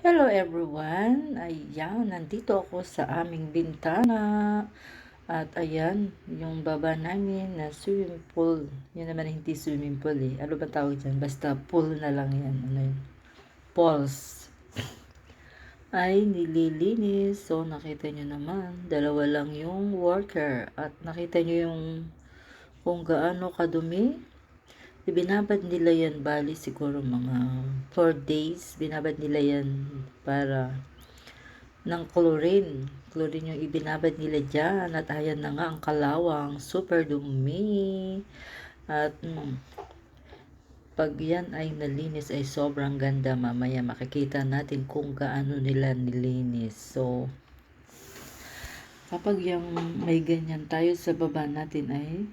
Hello everyone! Ayan, nandito ako sa aming bintana. At ayan, yung baba namin na swimming pool. Yun naman hindi swimming pool eh. Ano ba tawag dyan? Basta pool na lang yan. Ano yun? Pools. Ay nililinis. So nakita nyo naman, dalawa lang yung worker. At nakita nyo yung kung gaano kadumi. Binabad nila yan bali siguro mga 4 days. Binabad nila yan para ng chlorine. Chlorine yung ibinabad nila dyan. At ayan na nga ang kalawang. Super dumi. At mm, pag yan ay nalinis ay sobrang ganda. Mamaya makikita natin kung gaano nila nilinis. So, kapag yung may ganyan tayo sa baba natin ay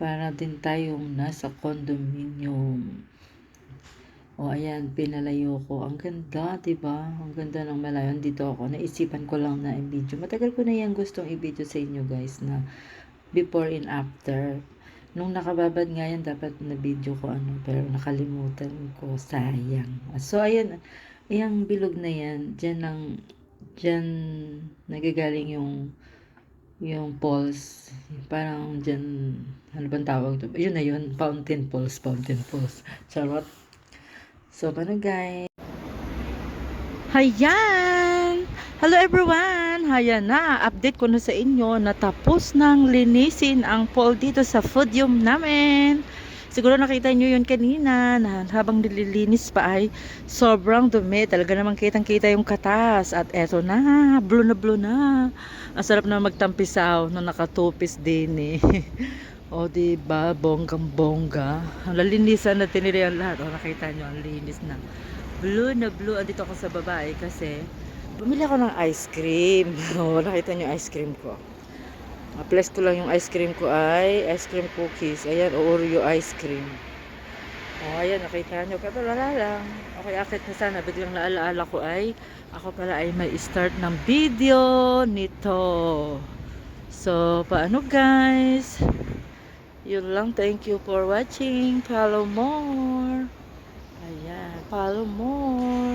para din tayong nasa condominium. O ayan, pinalayo ko. Ang ganda, ba? Ang ganda ng malayo. Dito ako. Naisipan ko lang na i-video. Matagal ko na yan gustong i-video sa inyo guys na before and after. Nung nakababad nga yan, dapat na video ko ano. Pero nakalimutan ko. Sayang. So, ayan. Yung bilog na yan. Diyan lang, diyan nagagaling yung yung falls, parang dyan, ano bang tawag to? Yun na yun, fountain falls, fountain falls. Charot. So, paano guys? Hayan! Hello everyone! Hayan na, update ko na sa inyo na tapos nang linisin ang pool dito sa podium namin. Siguro nakita nyo yun kanina na habang nililinis pa ay sobrang dumi. Talaga namang kitang kita yung katas. At eto na, blue na blue na. Ang sarap na magtampisaw na nakatupis din eh. o diba, bonggang bongga. Ang lalinisan na tiniriyan lahat. O nakita nyo, ang linis na. Blue na blue. Andito ako sa babae kasi bumili ako ng ice cream. O nakita nyo ice cream ko. Plus ko lang yung ice cream ko ay ice cream cookies. Ayan, Oreo ice cream. O, ayan, nakita nyo. Katulala lang. Okay, akit na sana. Biglang naalaala ko ay ako pala ay may start ng video nito. So, paano guys? Yun lang. Thank you for watching. Follow more. Ayan. Follow more.